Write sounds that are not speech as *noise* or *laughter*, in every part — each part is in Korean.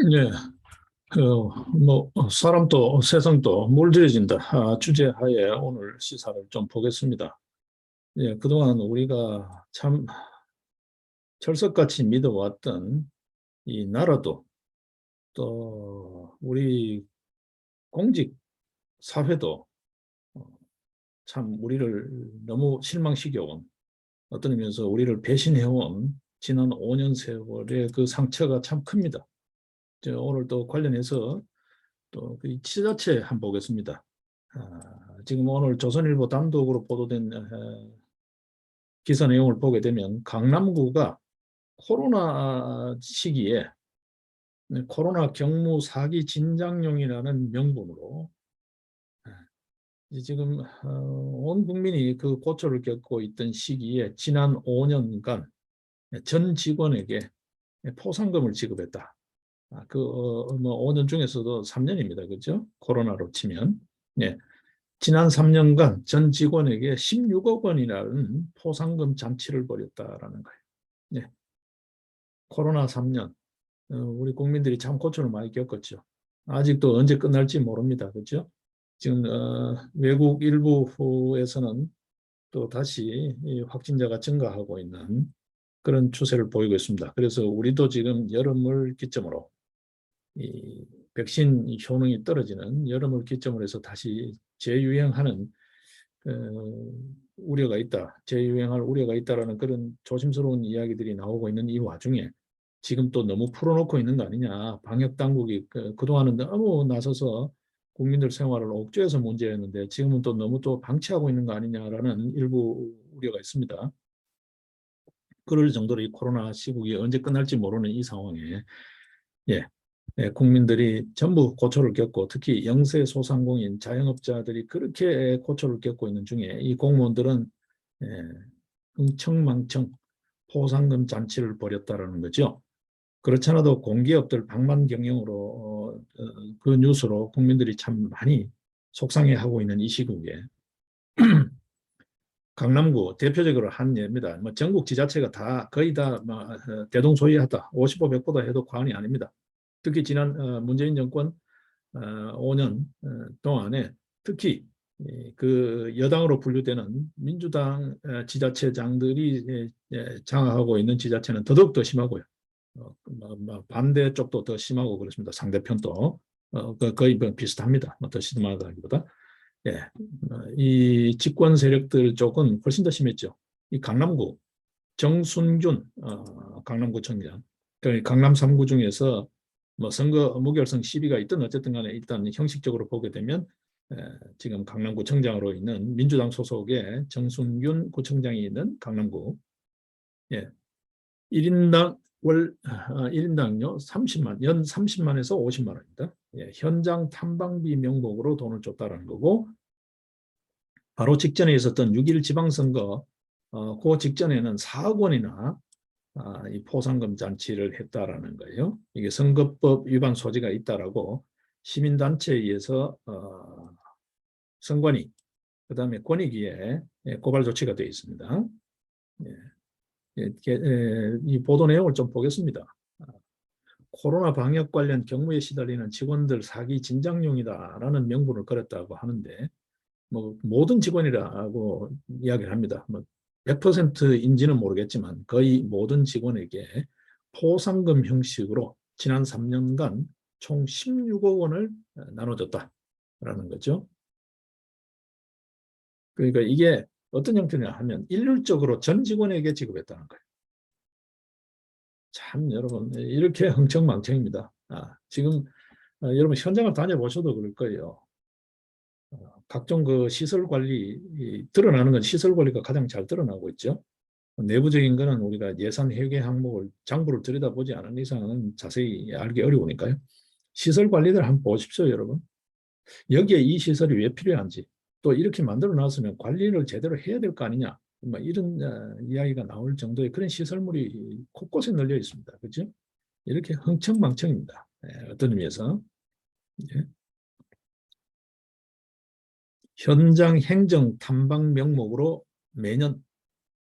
예, 어, 뭐 사람도 세상도 물들여진다 아, 주제하에 오늘 시사를 좀 보겠습니다. 예, 그동안 우리가 참 철석같이 믿어왔던 이 나라도 또 우리 공직 사회도 어, 참 우리를 너무 실망시켜온 어떤 의미에서 우리를 배신해온 지난 5년 세월의 그 상처가 참 큽니다. 저 오늘 또 관련해서 또 그 지자체 한번 보겠습니다. 아, 지금 오늘 조선일보 단독으로 보도된 에, 기사 내용을 보게 되면 강남구가 코로나 시기에 네, 코로나 경무 사기 진장용이라는 명분으로 에, 지금 어, 온 국민이 그 고초를 겪고 있던 시기에 지난 5년간 전 직원에게 포상금을 지급했다. 아, 그, 어, 뭐, 5년 중에서도 3년입니다. 그죠? 코로나로 치면. 예. 지난 3년간 전 직원에게 16억 원이라는 포상금 잔치를 벌였다라는 거예요. 예. 코로나 3년. 어, 우리 국민들이 참 고초를 많이 겪었죠. 아직도 언제 끝날지 모릅니다. 그죠? 지금, 어, 외국 일부에서는 또 다시 이 확진자가 증가하고 있는 그런 추세를 보이고 있습니다. 그래서 우리도 지금 여름을 기점으로 이 백신 효능이 떨어지는 여름을 기점으로 해서 다시 재유행하는 어, 우려가 있다. 재유행할 우려가 있다라는 그런 조심스러운 이야기들이 나오고 있는 이 와중에 지금 또 너무 풀어놓고 있는 거 아니냐. 방역 당국이 그, 그동안은 너무 나서서 국민들 생활을 옥죄해서 문제였는데 지금은 또 너무 또 방치하고 있는 거 아니냐라는 일부 우려가 있습니다. 그럴 정도로 이 코로나 시국이 언제 끝날지 모르는 이 상황에 예, 예, 국민들이 전부 고초를 겪고 특히 영세 소상공인 자영업자들이 그렇게 고초를 겪고 있는 중에 이 공무원들은 예, 흥청망청 포상금 잔치를 벌였다라는 거죠. 그렇지 않아도 공기업들 방만 경영으로 어, 어, 그 뉴스로 국민들이 참 많이 속상해하고 있는 이 시국에 *clears throat* 강남구 대표적으로 한 예입니다. 뭐 전국 지자체가 다 거의 다뭐 어, 대동소이하다. 55, 100보다 해도 과언이 아닙니다. 특히 지난 어, 문재인 정권 5년 어, 동안에 특히 그 여당으로 분류되는 민주당 지자체장들이 예, 예, 장악하고 있는 지자체는 더더욱 더 심하고요. 반대 쪽도 더 심하고 그렇습니다. 상대편도 그 거의 뭐 비슷합니다. 뭐더 심하다기보다. 예, 이 집권 세력들 쪽은 훨씬 더 심했죠. 이 강남구 정순균 어, 강남구청장, 강남 3구 중에서 뭐 선거 무결성 시비가 있든 어쨌든 간에 일단 형식적으로 보게 되면 에, 지금 강남구청장으로 있는 민주당 소속의 정순균 구청장이 있는 강남구 예. 1인당 월 어, 1인당요 30만 연 30만에서 50만 원입니다. 예, 현장 탐방비 명목으로 돈을 줬다라는 거고 바로 직전에 있었던 6.1 지방선거 어, 그 직전에는 4억 원이나 아, 이 포상금 잔치를 했다라는 거예요. 이게 선거법 위반 소지가 있다라고 시민단체에 의해서 어, 선관위 그 다음에 권익위에 예, 고발 조치가 되어 있습니다. 예. 예, 예, 이 보도 내용을 좀 보겠습니다. 아, 코로나 방역 관련 경무에 시달리는 직원들 사기 진장용이다라는 명분을 걸었다고 하는데 뭐 모든 직원이라고 이야기를 합니다. 뭐 100%인지는 모르겠지만 거의 모든 직원에게 포상금 형식으로 지난 3년간 총 16억 원을 나눠줬다라는 거죠. 그러니까 이게 어떤 형태냐 하면 일률적으로 전 직원에게 지급했다는 거예요. 참 여러분 이렇게 *laughs* 흥청망청입니다. 아, 지금 아, 여러분 현장을 다녀보셔도 그럴 거예요. 각종 그 시설 관리 드러나는 건 시설 관리가 가장 잘 드러나고 있죠. 내부적인 거는 우리가 예산 회계 항목을 장부를 들여다보지 않은 이상은 자세히 알기 어려우니까요. 시설 관리들 한번 보십시오, 여러분. 여기에 이 시설이 왜 필요한지 또 이렇게 만들어 놨으면 관리를 제대로 해야 될 거 아니냐. 뭐 이런 어, 이야기가 나올 정도의 그런 시설물이 곳곳에 널려 있습니다. 그렇죠? 이렇게 흥청망청입니다. 네, 어떤 의미에서. 네. 현장 행정 탐방 명목으로 매년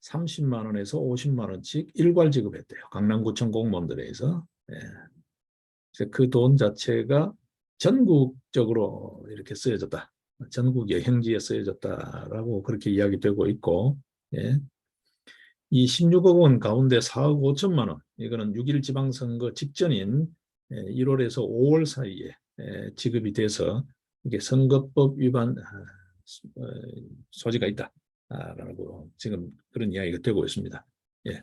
30만 원에서 50만 원씩 일괄 지급했대요. 강남구청 공무원들에서. 예. 그돈 자체가 전국적으로 이렇게 쓰여졌다. 전국 여행지에 쓰여졌다라고 그렇게 이야기되고 있고, 예. 이 16억 원 가운데 4억 5천만 원, 이거는 6일 지방선거 직전인 1월에서 5월 사이에 에, 지급이 돼서 이게 선거법 위반 아, 어, 소지가 있다라고 지금 그런 이야기가 되고 있습니다. 예.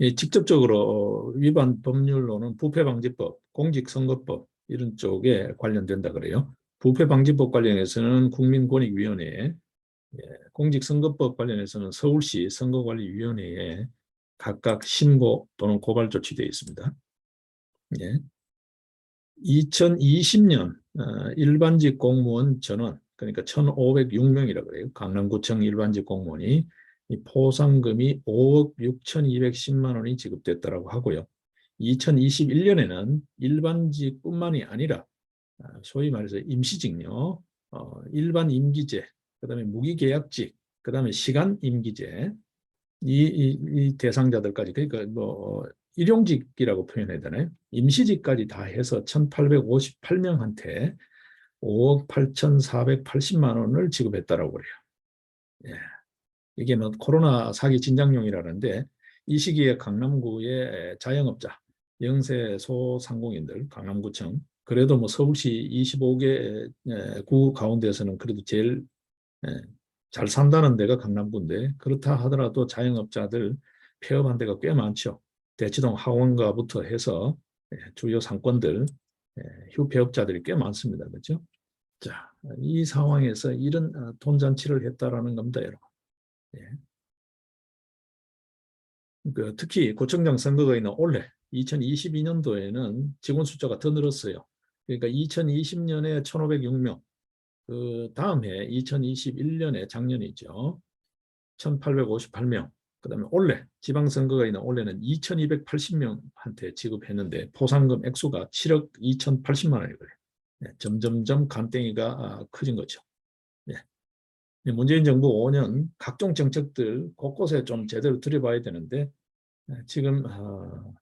예, 직접적으로 위반 법률로는 부패방지법, 공직선거법 이런 쪽에 관련된다 그래요. 부패방지법 관련해서는 국민권익위원회에 예, 공직선거법 관련해서는 서울시 선거관리위원회에 각각 신고 또는 고발 조치되어 있습니다. 예. 2020년 어, 일반직 공무원 전원 그러니까 1,506명이라고 그래요. 강남구청 일반직 공무원이 이 포상금이 5억 6,210만 원이 지급됐다고 하고요. 2021년에는 일반직뿐만이 아니라 아, 소위 말해서 임시직요, 어, 일반 임기제, 그다음에 무기계약직, 그다음에 시간 임기제 이, 이, 이 대상자들까지 그러니까 뭐 일용직이라고 표현해야 되나요? 임시직까지 다 해서 1,858명한테 5억 8,480만 원을 지급했다라고 그래요. 예. 이게 뭐 코로나 사기 진작용이라는데 이 시기에 강남구의 자영업자, 영세 소상공인들, 강남구청 그래도 뭐 서울시 25개 예, 구 가운데서는 그래도 제일 예, 잘 산다는 데가 강남구인데 그렇다 하더라도 자영업자들 폐업한 데가 꽤 많죠. 대치동 하원가부터 해서 예, 주요 상권들 휴폐업자들이 꽤 많습니다. 그렇죠? 자, 이 상황에서 이런 어, 돈잔치를 했다라는 겁니다, 여러분. 예. 그 특히 구청장 선거가 있는 올해 2022년도에는 직원 숫자가 더 늘었어요. 그러니까 2020년에 1,506명, 그 다음해 2021년에 작년이죠. 1,858명. 그 다음에 올해 지방선거가 있는 올해는 2,280명한테 지급했는데 포상금 액수가 7억 2,080만 원이 그래요. 네, 점점점 간땡이가 아, 커진 거죠. 네. 문재인 정부 5년 각종 정책들 곳곳에 좀 제대로 들여봐야 되는데 네, 지금 어,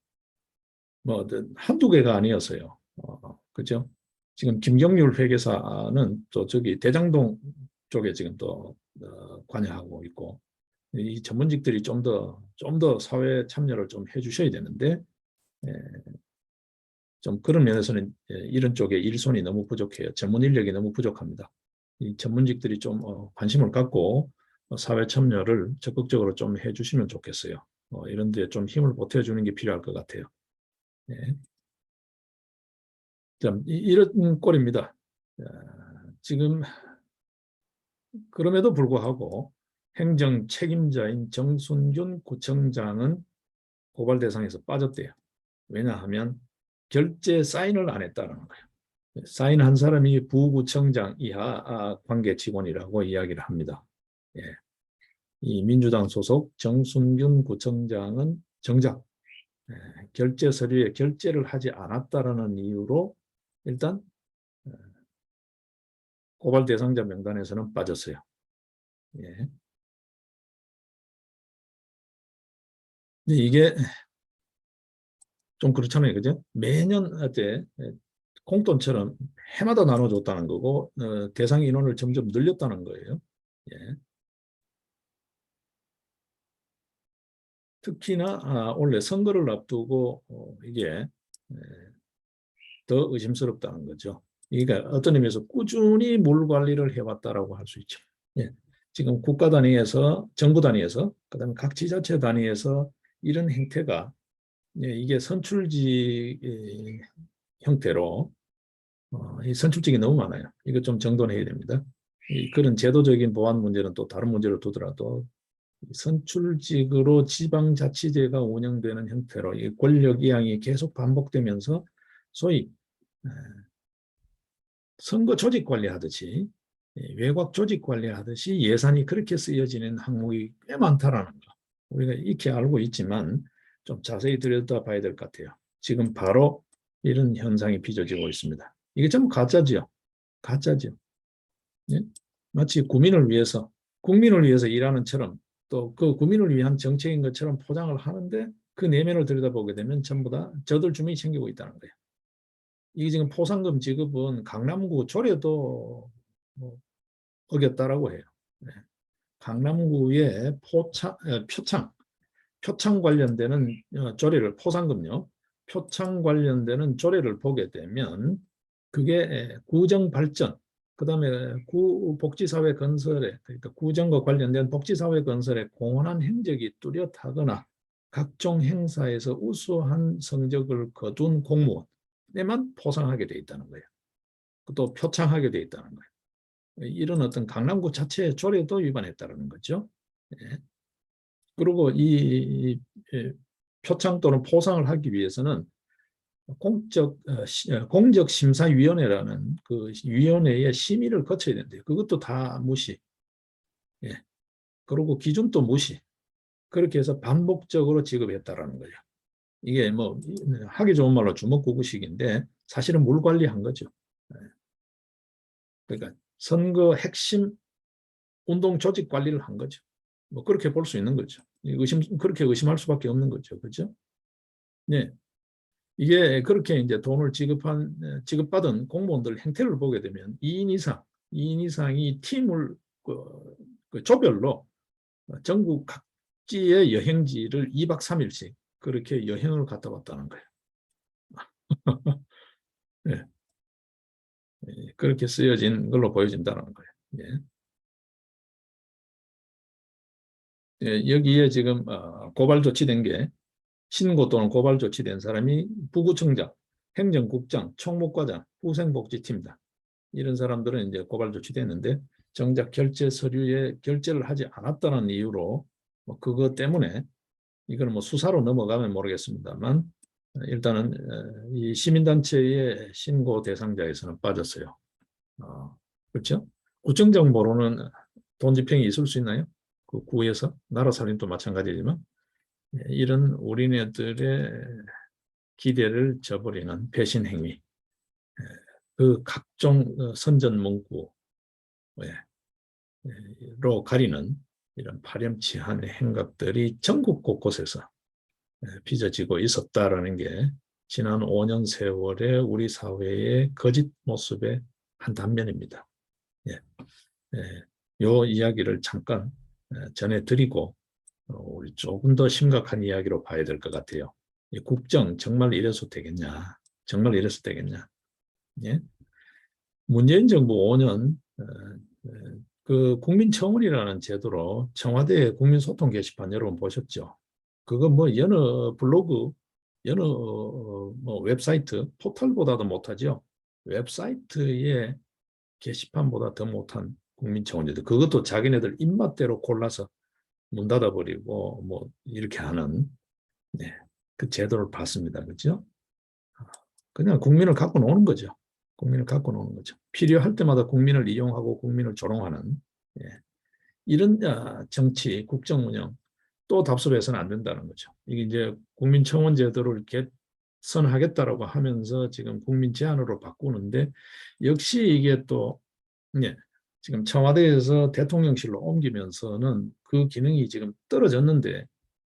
뭐 한두 개가 아니었어요. 어, 그죠? 지금 김경률 회계사는 또 저기 대장동 쪽에 지금 또 어, 관여하고 있고 이 전문직들이 좀 더 좀 더 사회 참여를 좀 해주셔야 되는데 예, 좀 그런 면에서는 예, 이런 쪽에 일손이 너무 부족해요. 전문 인력이 너무 부족합니다. 이 전문직들이 좀 어, 관심을 갖고 어, 사회 참여를 적극적으로 좀 해주시면 좋겠어요. 어, 이런 데 좀 힘을 보태주는 게 필요할 것 같아요. 네. 참, 이런 꼴입니다. 지금 그럼에도 불구하고 행정 책임자인 정순균 구청장은 고발 대상에서 빠졌대요. 왜냐하면 결제 사인을 안 했다는 거예요. 사인한 사람이 부구청장 이하 아, 관계 직원이라고 이야기를 합니다. 예. 이 민주당 소속 정순균 구청장은 정작 예, 결제 서류에 결제를 하지 않았다라는 이유로 일단 예, 고발 대상자 명단에서는 빠졌어요. 예. 이게 좀 그렇잖아요. 그죠? 매년 어때 공돈처럼 해마다 나눠줬다는 거고 어, 대상 인원을 점점 늘렸다는 거예요. 예. 특히나 아, 원래 선거를 앞두고 어, 이게 예, 더 의심스럽다는 거죠. 그러니까 어떤 의미에서 꾸준히 물 관리를 해왔다라고 할 수 있죠. 예. 지금 국가 단위에서 정부 단위에서 그다음에 각 지자체 단위에서 이런 행태가 예, 이게 선출직 형태로 어, 이 선출직이 너무 많아요. 이거 좀 정돈해야 됩니다. 이, 그런 제도적인 보안 문제는 또 다른 문제로 두더라도 선출직으로 지방자치제가 운영되는 형태로 이 권력 이양이 계속 반복되면서 소위 선거 조직 관리하듯이 외곽 조직 관리하듯이 예산이 그렇게 쓰여지는 항목이 꽤 많다라는 거 우리가 익히 알고 있지만 좀 자세히 들여다봐야 될 것 같아요. 지금 바로 이런 현상이 빚어지고 있습니다. 이게 전부 가짜지요. 가짜지요. 예? 마치 국민을 위해서 국민을 위해서 일하는 처럼 또 그 국민을 위한 정책인 것처럼 포장을 하는데 그 내면을 들여다보게 되면 전부 다 저들 주민이 챙기고 있다는 거예요. 이게 지금 포상금 지급은 강남구 조례도 뭐 어겼다라고 해요. 네. 강남구의 어, 표창, 표창 관련되는 어, 조례를 포상금요. 표창 관련되는 조례를 보게 되면 그게 구정 발전, 그 다음에 구 복지사회 건설에 그러니까 구정과 관련된 복지사회 건설에 공헌한 행적이 뚜렷하거나 각종 행사에서 우수한 성적을 거둔 공무원에만 포상하게 돼 있다는 거예요. 또 표창하게 돼 있다는 거예요. 이런 어떤 강남구 자체의 조례도 위반했다는 거죠. 예. 그리고 이, 이 표창 또는 포상을 하기 위해서는 공적 어, 시- 어, 공적 심사위원회라는 그 위원회의 심의를 거쳐야 된대요. 그것도 다 무시. 예. 그리고 기준도 무시. 그렇게 해서 반복적으로 지급했다라는 거예요. 이게 뭐 이- 하기 좋은 말로 주먹구구식인데 사실은 물 관리한 거죠. 예. 그러니까 선거 핵심 운동 조직 관리를 한 거죠. 뭐 그렇게 볼 수 있는 거죠. 이 의심 그렇게 의심할 수밖에 없는 거죠. 그렇죠? 네. 이게 그렇게 이제 돈을 지급한 에, 지급받은 공무원들 행태를 보게 되면 2인 이상, 2인 이상이 팀을 그, 그 조별로 전국 각지의 여행지를 2박 3일씩 그렇게 여행을 갔다 왔다는 거예요. 예. *laughs* 예, 그렇게 쓰여진 걸로 보여진다는 거예요. 예. 예, 여기에 지금 어, 고발 조치된 게 신고 또는 고발 조치된 사람이 부구청장, 행정국장, 총무과장, 후생복지팀장 이런 사람들은 이제 고발 조치됐는데 정작 결제 서류에 결제를 하지 않았다는 이유로 뭐 그것 때문에 이거는 뭐 수사로 넘어가면 모르겠습니다만 어, 일단은 어, 이 시민단체의 신고 대상자에서는 빠졌어요. 어, 그렇죠? 구청장보로는 돈 집행이 있을 수 있나요? 그 구에서 나라 살림도 마찬가지지만 예, 이런 우리네들의 기대를 저버리는 배신 행위, 예, 그 각종 어, 선전 문구로 가리는 이런 파렴치한 행각들이 전국 곳곳에서 예, 빚어지고 있었다라는 게 지난 5년 세월의 우리 사회의 거짓 모습의 한 단면입니다. 예. 예, 요 이야기를 잠깐 어, 전해드리고 어, 우리 조금 더 심각한 이야기로 봐야 될 것 같아요. 이 국정 정말 이래서 되겠냐? 정말 이래서 되겠냐? 예? 문재인 정부 5년 어, 어, 그 국민청원이라는 제도로 청와대 국민소통 게시판 여러분 보셨죠? 그거 뭐 여느 블로그, 여느 어, 뭐 웹사이트 포털보다도 못하죠. 웹사이트의 게시판보다 더 못한 국민 청원제도 그것도 자기네들 입맛대로 골라서 문 닫아버리고 뭐 이렇게 하는 네, 그 제도를 봤습니다. 그죠? 그냥 국민을 갖고 노는 거죠. 국민을 갖고 노는 거죠. 필요할 때마다 국민을 이용하고 국민을 조롱하는 예. 이런 아, 정치, 국정 운영 또 답습해서는 안 된다는 거죠. 이게 이제 국민청원 제도를 개선하겠다라고 하면서 지금 국민 제안으로 바꾸는데 역시 이게 또 예, 지금 청와대에서 대통령실로 옮기면서는 그 기능이 지금 떨어졌는데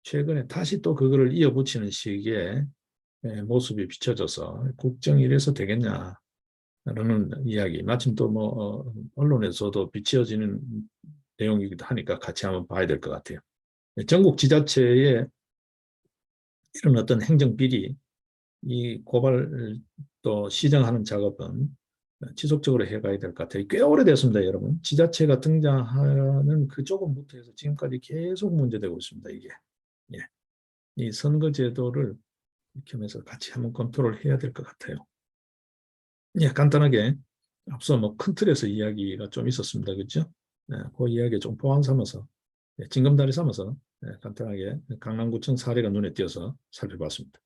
최근에 다시 또 그거를 이어붙이는 식의 예, 모습이 비춰져서 국정이 이래서 되겠냐 라는 이야기 마침 또 뭐 언론에서도 비춰지는 내용이기도 하니까 같이 한번 봐야 될 것 같아요. 예, 전국 지자체의 이런 어떤 행정 비리 이 고발 또 시정하는 작업은 지속적으로 해가야 될 것 같아요. 꽤 오래됐습니다, 여러분. 지자체가 등장하는 그 조금부터 해서 지금까지 계속 문제되고 있습니다, 이게. 예. 이 선거제도를 하면서 같이 한번 컨트롤 해야 될 것 같아요. 예, 간단하게 앞서 뭐 큰 틀에서 이야기가 좀 있었습니다, 그죠? 예, 그 이야기 좀 포함 삼아서, 예, 징검다리 삼아서 예, 간단하게 강남구청 사례가 눈에 띄어서 살펴봤습니다.